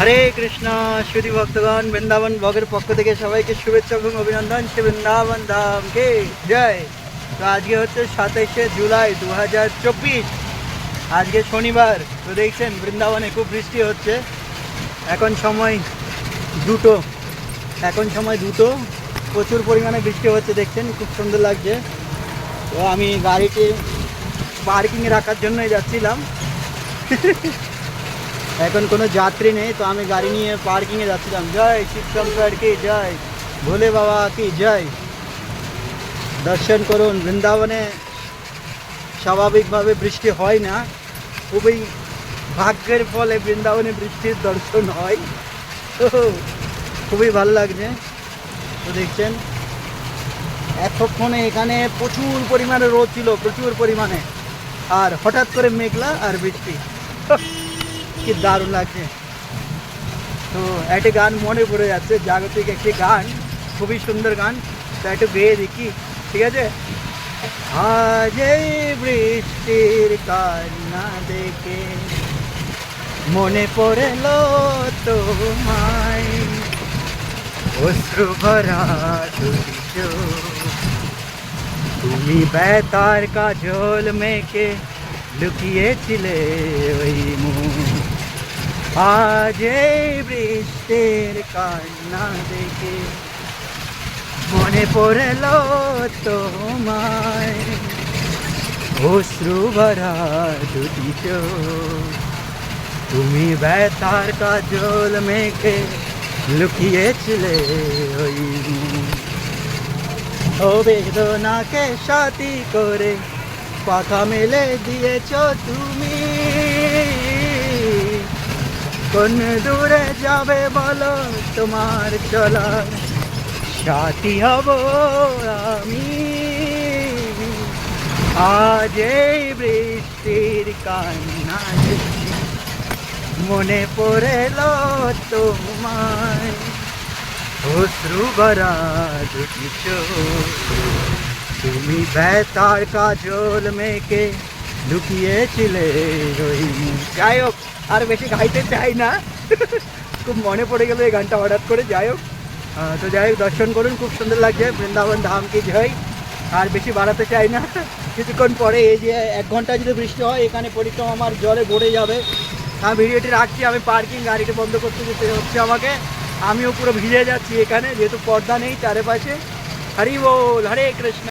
হরে কৃষ্ণ সুধী ভক্তগণ, বৃন্দাবন ব্লগের পক্ষ থেকে সবাইকে শুভেচ্ছা এবং অভিনন্দন। সে বৃন্দাবন ধামকে জয়। তো আজকে হচ্ছে সাতাইশে জুলাই দু হাজার চব্বিশ। আজকে শনিবার, তো দেখছেন বৃন্দাবনে খুব বৃষ্টি হচ্ছে। এখন সময় দুটো। এখন সময় দুটো। প্রচুর পরিমাণে বৃষ্টি হচ্ছে, দেখছেন? খুব সুন্দর লাগছে। তো আমি গাড়িটি পার্কিংয়ে রাখার জন্যই যাচ্ছিলাম। এখন কোনো যাত্রী নেই, তো আমি গাড়ি নিয়ে পার্কিংয়ে যাচ্ছিলাম। জয় শিব শঙ্কর কি জয়। ভোলে বাবা কি, জয়। দর্শন করুন, বৃন্দাবনে স্বাভাবিকভাবে বৃষ্টি হয় না। খুবই ভাগ্যের ফলে বৃন্দাবনে বৃষ্টির দর্শন হয়। তো খুবই ভালো লাগছে। তো দেখছেন, এতক্ষণে এখানে প্রচুর পরিমাণে রোদ ছিল, প্রচুর পরিমাণে। আর হঠাৎ করে মেঘলা আর বৃষ্টি। কি দারুণ লাগছে। তো একটা গান মনে পড়ে যাচ্ছে, জাগতিক একটি গান, খুবই সুন্দর গান। তো একটু গেয়ে দেখি, ঠিক আছে? আজ বৃষ্টির কান্না দেখে মনে পড়ল তোমায়। অশ্রু ভরা। তুমি বেতার কাজল মেখে লুকিয়েছিলে ওই মুখ আজ এই বৃষ্টির কান্না দেখে মনে পড়ল তোমায় অশ্রু ভরা দুটি। তুমি বেতার কাজল মেখে লুকিয়েছিলে ওই। ও বেদনাকে সাথী করে পাখা মেলে দিয়েছ তুমি কোন দূরে যাবে বলো তোমার চলার সাথী হব আমি আজ এই বৃষ্টির কান্না মনে পড়েল তোমায় অশ্রু ভরা দুটি। তুমি বেতার কাজল মেকে লুকিয়েছিলে ওই যাই হোক, আর বেশি গাইতে চাই না। খুব মনে পড়ে গেল এই গানটা হঠাৎ করে, যাই হোক। তো যাই হোক, দর্শন করুন, খুব সুন্দর লাগছে। বৃন্দাবন ধাম কি জয় আর বেশি বাড়াতে চাই না। কিছুক্ষণ পরে এই যে এক ঘণ্টা যদি বৃষ্টি হয়, এখানে পরিক্রমা আমার জলে ভরে যাবে। আমি ভিডিওটি রাখছি, আমি পার্কিং গাড়িটা বন্ধ করতে যেতে হচ্ছে আমাকে। আমিও পুরো ভিজে যাচ্ছি এখানে, যেহেতু পর্দা নেই, চারিপাশে। হরি বল, হরে কৃষ্ণ।